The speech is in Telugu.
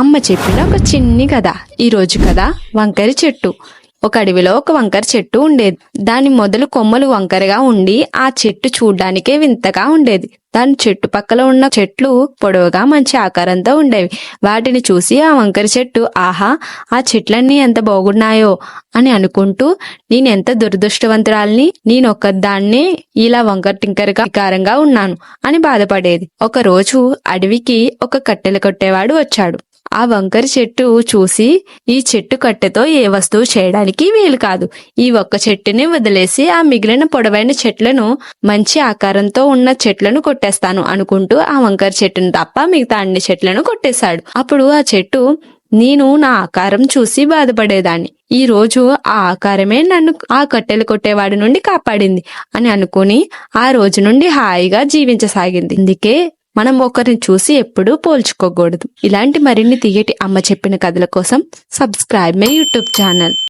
అమ్మ చెప్పిన ఒక చిన్ని కథ. ఈ రోజు కథ వంకరి చెట్టు. ఒక అడవిలో ఒక వంకర చెట్టు ఉండేది. దాని మొదలు కొమ్మలు వంకరగా ఉండి ఆ చెట్టు చూడ్డానికే వింతగా ఉండేది. దాని చెట్టు పక్కల ఉన్న చెట్లు పొడవుగా మంచి ఆకారంతో ఉండేవి. వాటిని చూసి ఆ వంకర చెట్టు ఆహా ఆ చెట్లన్నీ ఎంత బాగున్నాయో అని అనుకుంటూ నేనెంత దురదృష్టవంతురాల్ని నేనొక్కదాన్నే ఇలా వంకర టింకరగా వికారంగా ఉన్నాను అని బాధపడేది. ఒక రోజు అడవికి ఒక కట్టెలు కొట్టేవాడు వచ్చాడు. ఆ వంకర చెట్టు చూసి ఈ చెట్టు కట్టెతో ఏ వస్తువు చేయడానికి వీలు కాదు. ఈ ఒక్క చెట్టుని వదిలేసి ఆ మిగిలిన పొడవైన చెట్లను మంచి ఆకారంతో ఉన్న చెట్లను కొట్టేస్తాను అనుకుంటూ ఆ వంకర చెట్టును తప్ప మిగతా అన్ని చెట్లను కొట్టేశాడు. అప్పుడు ఆ చెట్టు నేను నా ఆకారం చూసి బాధపడేదాన్ని. ఈ రోజు ఆ ఆకారమే నన్ను ఆ కట్టెలు కొట్టేవాడి నుండి కాపాడింది అని అనుకుని ఆ రోజు నుండి హాయిగా జీవించసాగింది. అందుకే మనం ఒకరిని చూసి ఎప్పుడూ పోల్చుకోకూడదు. ఇలాంటి మరిన్ని తీయటి అమ్మ చెప్పిన కథల కోసం సబ్స్క్రైబ్ మై యూట్యూబ్ ఛానల్.